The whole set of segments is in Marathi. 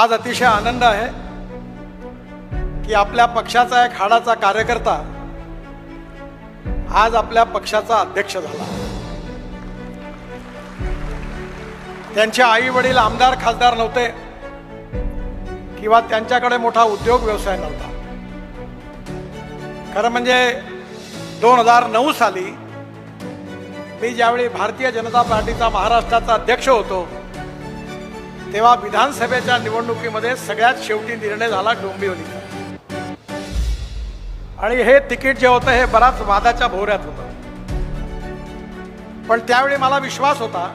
आज अतिशय आनंद आहे की आपल्या पक्षाचा एक हाडाचा कार्यकर्ता आज आपल्या पक्षाचा अध्यक्ष झाला. त्यांचे आई वडील आमदार खासदार नव्हते किंवा त्यांच्याकडे मोठा उद्योग व्यवसाय नव्हता. खरं म्हणजे दोन हजार नऊ साली मी ज्यावेळी भारतीय जनता पार्टीचा महाराष्ट्राचा अध्यक्ष होतो तेव्हा विधानसभेच्या निवडणुकीमध्ये सगळ्यात शेवटी निर्णय झाला डोंबिवलीचा आणि हे तिकीट जे होतं हे बराच वादाच्या भोवऱ्यात होतं. पण त्यावेळी मला विश्वास होता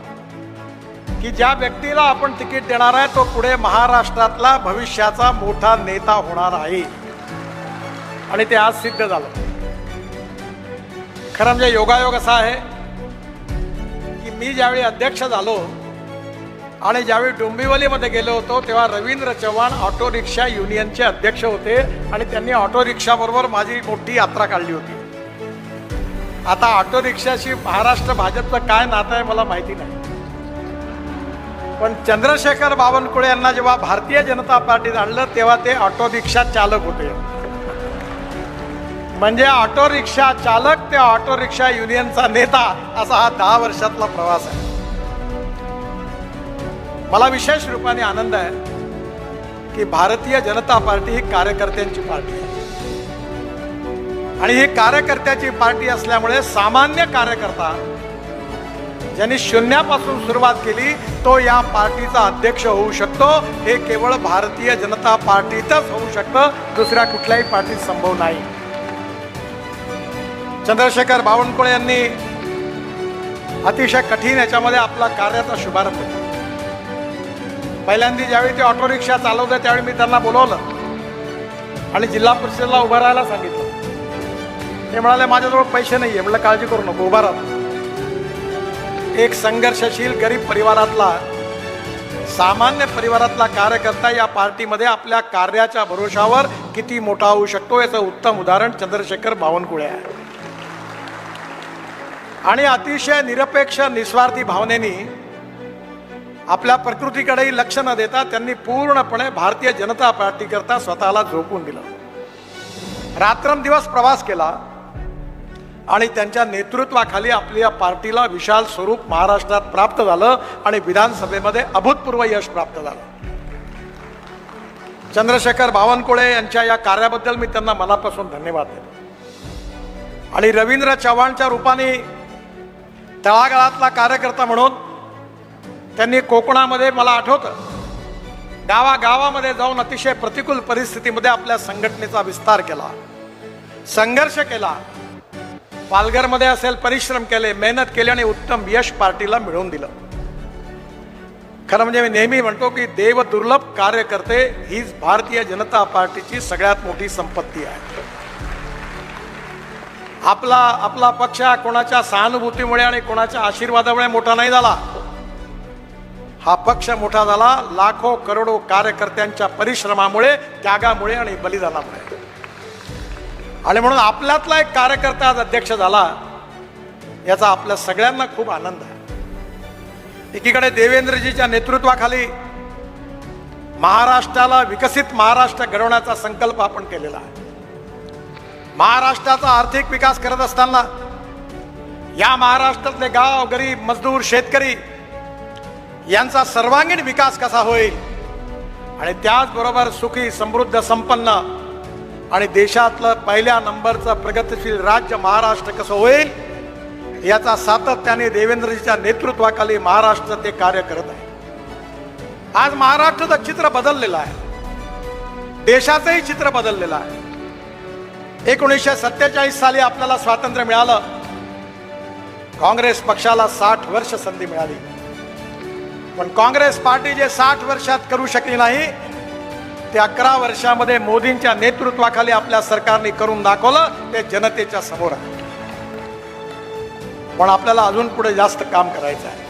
की ज्या व्यक्तीला आपण तिकीट देणार आहे तो पुढे महाराष्ट्रातला भविष्याचा मोठा नेता होणार आहे. आणि ते आज सिद्ध झालं. खरं म्हणजे योगायोग असा आहे की मी ज्यावेळी अध्यक्ष झालो आणि ज्यावेळी डोंबिवलीमध्ये गेलो होतो तेव्हा रवींद्र चव्हाण ऑटो रिक्षा युनियनचे अध्यक्ष होते आणि त्यांनी ऑटो रिक्षाबरोबर माझी मोठी यात्रा काढली होती. आता ऑटो रिक्षाशी महाराष्ट्र भाजपचं काय नातं आहे मला माहिती नाही. पण चंद्रशेखर बावनकुळे यांना जेव्हा भारतीय जनता पार्टीत आणलं तेव्हा ते ऑटो रिक्षा चालक होते. म्हणजे ऑटो रिक्षा चालक ते ऑटो रिक्षा युनियनचा नेता असा हा दहा वर्षातला प्रवास आहे. मला विशेष रूपाने आनंद आहे की भारतीय जनता पार्टी ही कार्यकर्त्यांची पार्टी आहे. आणि ही कार्यकर्त्याची पार्टी असल्यामुळे सामान्य कार्यकर्ता ज्यांनी शून्यापासून सुरुवात केली तो या पार्टीचा अध्यक्ष होऊ शकतो. हे केवळ भारतीय जनता पार्टीतच होऊ शकतं. दुसऱ्या कुठल्याही पार्टीत संभव नाही. चंद्रशेखर बावनकुळे यांनी अतिशय कठीण याच्यामध्ये आपला कार्याचा शुभारंभ केला. पहिल्यांदा ज्यावेळी ते ऑटो रिक्षा चालवतं त्यावेळी मी त्यांना बोलवलं. आणि जिल्हा परिषदेला उभं राहायला सांगितलं. ते म्हणाले माझ्याजवळ पैसे नाही आहे म्हटलं काळजी करू नको उभा राहा. एक संघर्षशील गरीब परिवारातला सामान्य परिवारातला कार्यकर्ता या पार्टीमध्ये आपल्या कार्याच्या भरोशावर किती मोठा होऊ शकतो याचं उत्तम उदाहरण चंद्रशेखर बावनकुळे आहे. आणि अतिशय निरपेक्ष निस्वार्थी भावनेनी आपल्या प्रकृतीकडेही लक्ष न देता त्यांनी पूर्णपणे भारतीय जनता पार्टीकरता स्वतःला झोपून दिलं. रात्रंदिवस प्रवास केला आणि त्यांच्या नेतृत्वाखाली आपल्या पार्टीला विशाल स्वरूप महाराष्ट्रात प्राप्त झालं आणि विधानसभेमध्ये अभूतपूर्व यश प्राप्त झालं. चंद्रशेखर बावनकुळे यांच्या या कार्याबद्दल मी त्यांना मनापासून धन्यवाद देतो. आणि रवींद्र चव्हाणच्या रूपाने तळागाळातला कार्यकर्ता म्हणून त्यांनी कोकणामध्ये मला आठवतं. गावागावामध्ये जाऊन अतिशय प्रतिकूल परिस्थितीमध्ये आपल्या संघटनेचा विस्तार केला. संघर्ष केला. पालघरमध्ये असेल परिश्रम केले मेहनत केली आणि उत्तम यश पार्टीला मिळवून दिलं. खरं म्हणजे मी नेहमी म्हणतो की देव दुर्लभ कार्यकर्ते हीच भारतीय जनता पार्टीची सगळ्यात मोठी संपत्ती आहे. आपला आपला पक्ष कोणाच्या सहानुभूतीमुळे आणि कोणाच्या आशीर्वादामुळे मोठा नाही झाला. हा पक्ष मोठा झाला. लाखो करोडो कार्यकर्त्यांच्या परिश्रमामुळे त्यागामुळे आणि बलिदानामुळे. आणि म्हणून आपल्यातला एक कार्यकर्ता आज अध्यक्ष झाला याचा आपल्या सगळ्यांना खूप आनंद आहे. एकीकडे देवेंद्रजीच्या नेतृत्वाखाली महाराष्ट्राला विकसित महाराष्ट्र घडवण्याचा संकल्प आपण केलेला आहे. महाराष्ट्राचा आर्थिक विकास करत असताना या महाराष्ट्रातले गाव गरीब मजदूर शेतकरी यांचा सर्वांगीण विकास कसा होईल? आणि त्याचबरोबर सुखी समृद्ध संपन्न आणि देशातलं पहिल्या नंबरचं प्रगतशील राज्य महाराष्ट्र कसं होईल? याचा सातत्याने देवेंद्रजीच्या नेतृत्वाखाली महाराष्ट्र ते कार्य करत आहे. आज महाराष्ट्राचं चित्र बदललेलं आहे. देशाचंही चित्र बदललेलं आहे. एकोणीसशे सत्तेचाळीस साली आपल्याला स्वातंत्र्य मिळालं. काँग्रेस पक्षाला साठ वर्ष संधी मिळाली. पण काँग्रेस पार्टी जे साठ वर्षात करू शकली नाही ते अकरा वर्षामध्ये मोदींच्या नेतृत्वाखाली आपल्या सरकारने करून दाखवलं ते जनतेच्या समोर आहे. पण आपल्याला अजून पुढे जास्त काम करायचं आहे.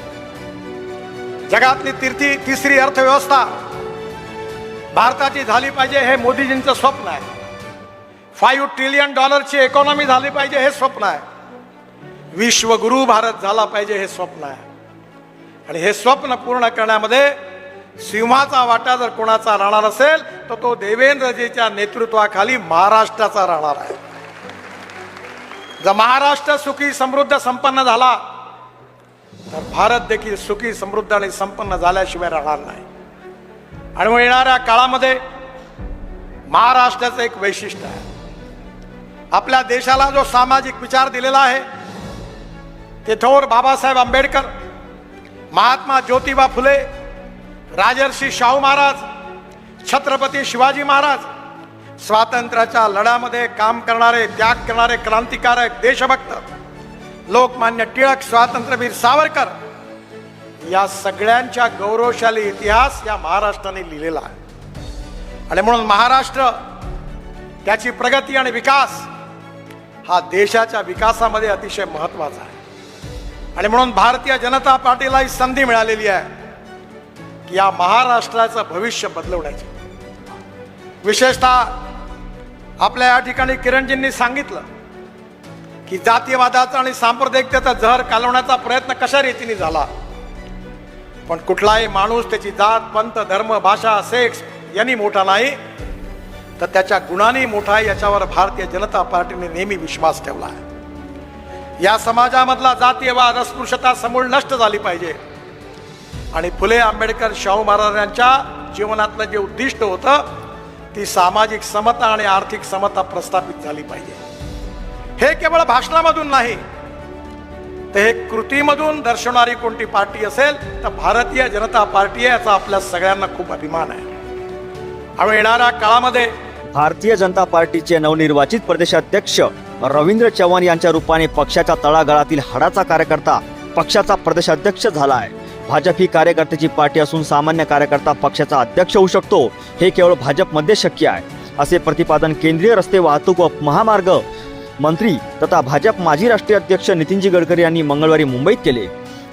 जगातली तिरती तिसरी अर्थव्यवस्था भारताची झाली पाहिजे हे मोदीजींचं स्वप्न आहे. फाईव्ह ट्रिलियन डॉलरची इकॉनॉमी झाली पाहिजे हे स्वप्न आहे. विश्वगुरु भारत झाला पाहिजे हे स्वप्न आहे. आणि हे स्वप्न पूर्ण करण्यामध्ये सिंहाचा वाटा जर कोणाचा राहणार असेल तर तो देवेंद्रजीच्या नेतृत्वाखाली महाराष्ट्राचा राहणार आहे. जर महाराष्ट्र सुखी समृद्ध संपन्न झाला तर भारत देखील सुखी समृद्ध आणि संपन्न झाल्याशिवाय राहणार नाही. आणि मग येणाऱ्या काळामध्ये महाराष्ट्राचं एक वैशिष्ट्य आहे. आपल्या देशाला जो सामाजिक विचार दिलेला आहे ते थोर बाबासाहेब आंबेडकर महात्मा ज्योतिबा फुले राजर्षी शाहू महाराज छत्रपती शिवाजी महाराज स्वातंत्र्याच्या लढ्यामध्ये काम करणारे त्याग करणारे क्रांतिकारक देशभक्त लोकमान्य टिळक स्वातंत्र्यवीर सावरकर या सगळ्यांच्या गौरवशाली इतिहास या महाराष्ट्राने लिहिलेला आहे. आणि म्हणून महाराष्ट्र त्याची प्रगती आणि विकास हा देशाच्या विकासामध्ये अतिशय महत्त्वाचा आहे. आणि म्हणून भारतीय जनता पार्टीला ही संधी मिळालेली आहे की या महाराष्ट्राचं भविष्य बदलवण्याची. विशेषतः आपल्या या ठिकाणी किरणजींनी सांगितलं की जातीयवादाचा आणि सांप्रदायिकतेचा जहर कालवण्याचा प्रयत्न कशा रीतीने झाला? पण कुठलाही माणूस त्याची जात पंथ धर्म भाषा सेक्स यांनी मोठा नाही तर त्याच्या गुणांनी मोठा आहे याच्यावर भारतीय जनता पार्टीने नेहमी विश्वास ठेवला आहे. या समाजामधला जातीयवाद अस्पृश्यता समूळ नष्ट झाली पाहिजे. आणि फुले आंबेडकर शाहू महाराजांच्या जीवनातलं जे उद्दिष्ट होतं ती सामाजिक समता आणि आर्थिक समता प्रस्थापित झाली पाहिजे. हे केवळ भाषणामधून नाही तर हे कृतीमधून दर्शवणारी कोणती पार्टी असेल तर भारतीय जनता पार्टी आहे याचा आपल्या सगळ्यांना खूप अभिमान आहे. आणि येणाऱ्या काळामध्ये भारतीय जनता पार्टीचे नवनिर्वाचित प्रदेशाध्यक्ष रवींद्र चव्हाण यांच्या रूपाने पक्षाच्या तळागाळातील हाडाचा कार्यकर्ता पक्षाचा प्रदेशाध्यक्ष झाला आहे भाजप ही कार्यकर्त्याची पार्टी असून सामान्य कार्यकर्ता पक्षाचा अध्यक्ष होऊ शकतो. हे केवळ भाजपमध्ये शक्य आहे. असे प्रतिपादन केंद्रीय रस्ते वाहतूक व महामार्ग मंत्री तथा भाजप माजी राष्ट्रीय अध्यक्ष नितीनजी गडकरी यांनी मंगळवारी मुंबईत केले.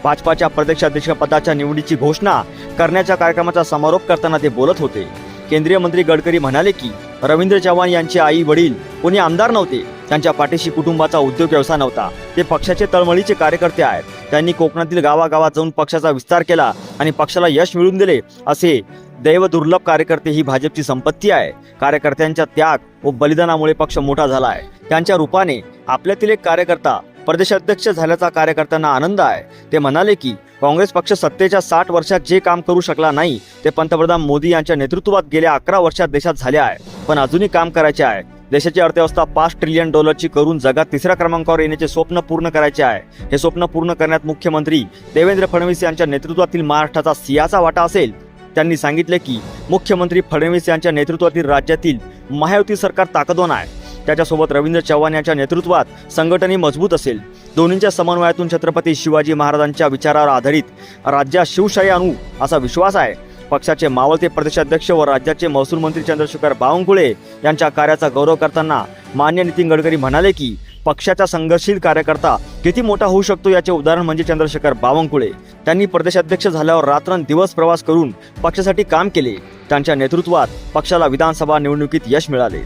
भाजपाच्या प्रदेशाध्यक्षपदाच्या निवडीची घोषणा करण्याच्या कार्यक्रमाचा समारोप करताना ते बोलत होते. केंद्रीय मंत्री गडकरी म्हणाले की रवींद्र चव्हाण यांचे आई वडील कोणी आमदार नव्हते. त्यांच्या पाठीशी कुटुंबाचा उद्योग व्यवसाय नव्हता. ते पक्षाचे तळमळीचे कार्यकर्ते आहेत. त्यांनी कोकणातील गावागावात जाऊन पक्षाचा विस्तार केला आणि पक्षाला यश मिळवून दिले. असे दैव दुर्लभ कार्यकर्ते ही भाजपची संपत्ती आहे. कार्यकर्त्यांच्या त्याग व बलिदानामुळे पक्ष मोठा झाला आहे. त्यांच्या रूपाने आपल्यातील एक कार्यकर्ता प्रदेशाध्यक्ष झाल्याचा कार्यकर्त्यांना आनंद आहे. ते म्हणाले की काँग्रेस पक्ष सत्तेच्या साठ वर्षात जे काम करू शकला नाही ते पंतप्रधान मोदी यांच्या नेतृत्वात गेल्या अकरा वर्षात देशात झाले आहे. पण अजूनही काम करायचे आहे. देशाची अर्थव्यवस्था पाच ट्रिलियन डॉलरची करून जगात तिसऱ्या क्रमांकावर येण्याचे स्वप्न पूर्ण करायचे आहे. हे स्वप्न पूर्ण करण्यात मुख्यमंत्री देवेंद्र फडणवीस यांच्या नेतृत्वातील महाराष्ट्राचा सियाचा वाटा असेल. त्यांनी सांगितले की मुख्यमंत्री फडणवीस यांच्या नेतृत्वातील राज्यातील महायुती सरकार ताकदवान आहे. त्याच्यासोबत रवींद्र चव्हाण यांच्या नेतृत्वात संघटनही मजबूत असेल. दोन्हींच्या समन्वयातून छत्रपती शिवाजी महाराजांच्या विचारावर आधारित राज्यात शिवशाही आणू असा विश्वास आहे. पक्षाचे मावळते प्रदेशाध्यक्ष व राज्याचे महसूल मंत्री चंद्रशेखर बावनकुळे यांच्या कार्याचा गौरव करताना मान्य नितीन गडकरी म्हणाले की पक्षाचा संघर्षशील कार्यकर्ता किती मोठा होऊ शकतो याचे उदाहरण म्हणजे चंद्रशेखर बावनकुळे. त्यांनी प्रदेशाध्यक्ष झाल्यावर रात्रंदिवस प्रवास करून पक्षासाठी काम केले. त्यांच्या नेतृत्वात पक्षाला विधानसभा निवडणुकीत यश मिळाले.